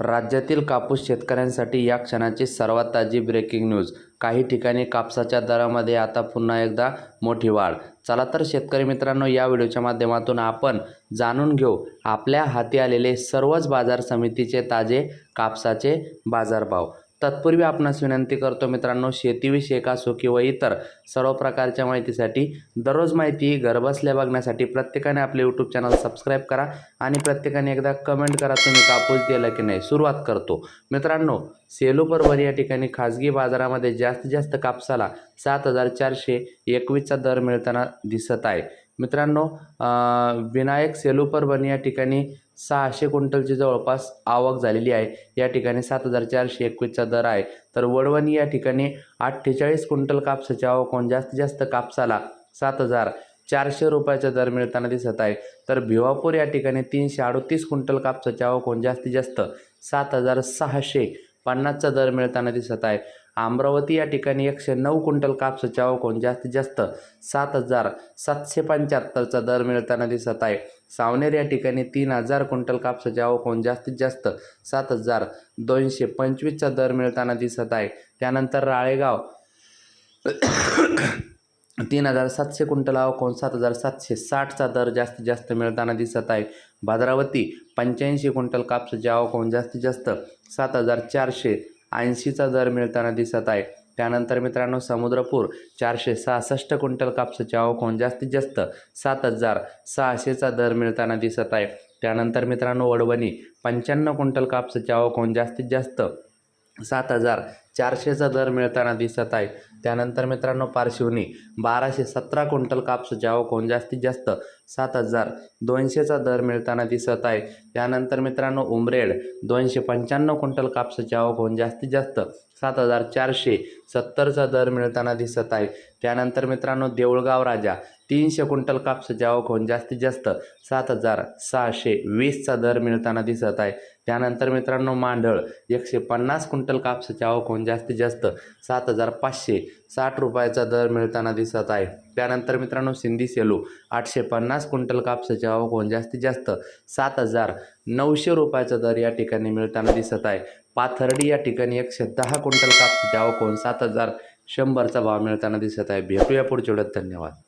राज्यातील कापूस शेतकऱ्यांसाठी या क्षणाची सर्वात ताजी ब्रेकिंग न्यूज काही ठिकाणी कापसाच्या दरामध्ये आता पुन्हा एकदा मोठी वाढ. चला तर शेतकरी मित्रांनो या व्हिडिओच्या माध्यमातून आपण जाणून घेऊ आपल्या हाती आलेले सर्वच बाजार समितीचे ताजे कापसाचे बाजारभाव. तत्पूर्वी आपणास विनंती करतो मित्रांनो शेतीविषयक असो किंवा इतर सर्व प्रकारच्या माहितीसाठी दररोज माहिती घरबसल्या बघण्यासाठी प्रत्येकाने आपले यूट्यूब चॅनल सबस्क्राईब करा आणि प्रत्येकाने एकदा कमेंट करा तुम्ही कापूस दिला की नाही सुरुवात करतो. मित्रांनो सेलू परभणी या ठिकाणी खाजगी बाजारामध्ये जास्तीत जास्त कापसाला सात हजार चारशे एकवीसचा दर मिळताना दिसत आहे. मित्रांनो विनायक सेलू या ठिकाणी सहाशे क्विंटलची जवळपास आवक झालेली आहे. या ठिकाणी सात हजार चारशे एकवीसचा दर आहे. तर वडवणी या ठिकाणी अठ्ठेचाळीस क्विंटल कापसाची आवक होऊन जास्तीत जास्त कापसाला सात हजार चारशे रुपयाचा दर मिळताना दिसत आहे. तर भिवापूर या ठिकाणी तीनशे अडतीस क्विंटल कापसाची आवक होऊन जास्तीत जास्त सात हजार सहाशे पन्नासचा दर मिळताना दिसत आहे. अमरावती या ठिकाणी एकशे नऊ क्विंटल कापसाच्या आवक जास्तीत जास्त सात हजार सातशे पंच्याहत्तरचा दर मिळताना दिसत आहे. सावनेर या ठिकाणी तीन हजार क्विंटल कापसाचे आवक होऊन जास्तीत जास्त सात हजार दोनशे पंचवीसचा दर मिळताना दिसत आहे. त्यानंतर राळेगाव तीन हजार सातशे क्विंटल आवक सात हजार सातशे साठचा दर जास्तीत जास्त मिळताना दिसत आहे. भद्रावती पंच्याऐंशी क्विंटल कापसाचे आवक जास्तीत जास्त सात हजार चारशे ऐंशीचा दर मिळताना दिसत आहे. त्यानंतर मित्रांनो समुद्रपूर चारशे सहासष्ट क्विंटल कापसाची आवक होऊन जास्तीत जास्त सात हजार सहाशेचा दर मिळताना दिसत आहे. त्यानंतर मित्रांनो वडवणी पंच्याण्णव क्विंटल कापसाची आवक होऊन जास्तीत जास्त सात हजार चारशेचा दर मिळताना दिसत आहे. त्यानंतर मित्रांनो पारशिवनी बाराशे सतरा क्विंटल कापसाची आवक होऊन जास्तीत जास्त सात हजार दोनशेचा दर मिळताना दिसत आहे. त्यानंतर मित्रांनो उमरेड दोनशे पंच्याण्णव क्विंटल कापसाची आवक होऊन जास्तीत जास्त सात हजार चारशे सत्तरचा दर मिळताना दिसत आहे. त्यानंतर मित्रांनो देऊळगाव राजा तीनशे क्विंटल कापसाची आवक होऊन जास्तीत जास्त सात हजार सहाशे वीसचा दर मिळताना दिसत आहे. त्यानंतर मित्रांनो मांडळ एकशे पन्नास क्विंटल कापसाची आवक होऊन जास्तीत जास्त सात हजार पाचशे साठ रुपयाचा दर मिळताना दिसत आहे. त्यानंतर मित्रांनो सिंधी सेलू आठशे पन्नास क्विंटल कापसाची आवक होऊन जास्तीत जास्त सात हजार नऊशे रुपयाचा दर या ठिकाणी मिळताना दिसत आहे. पाथर्डी या ठिकाणी एकशे दहा क्विंटल कापसाची आवक होऊन सात हजार शंभरचा भाव मिळताना दिसत आहे. भेटूया पुढच्या धन्यवाद.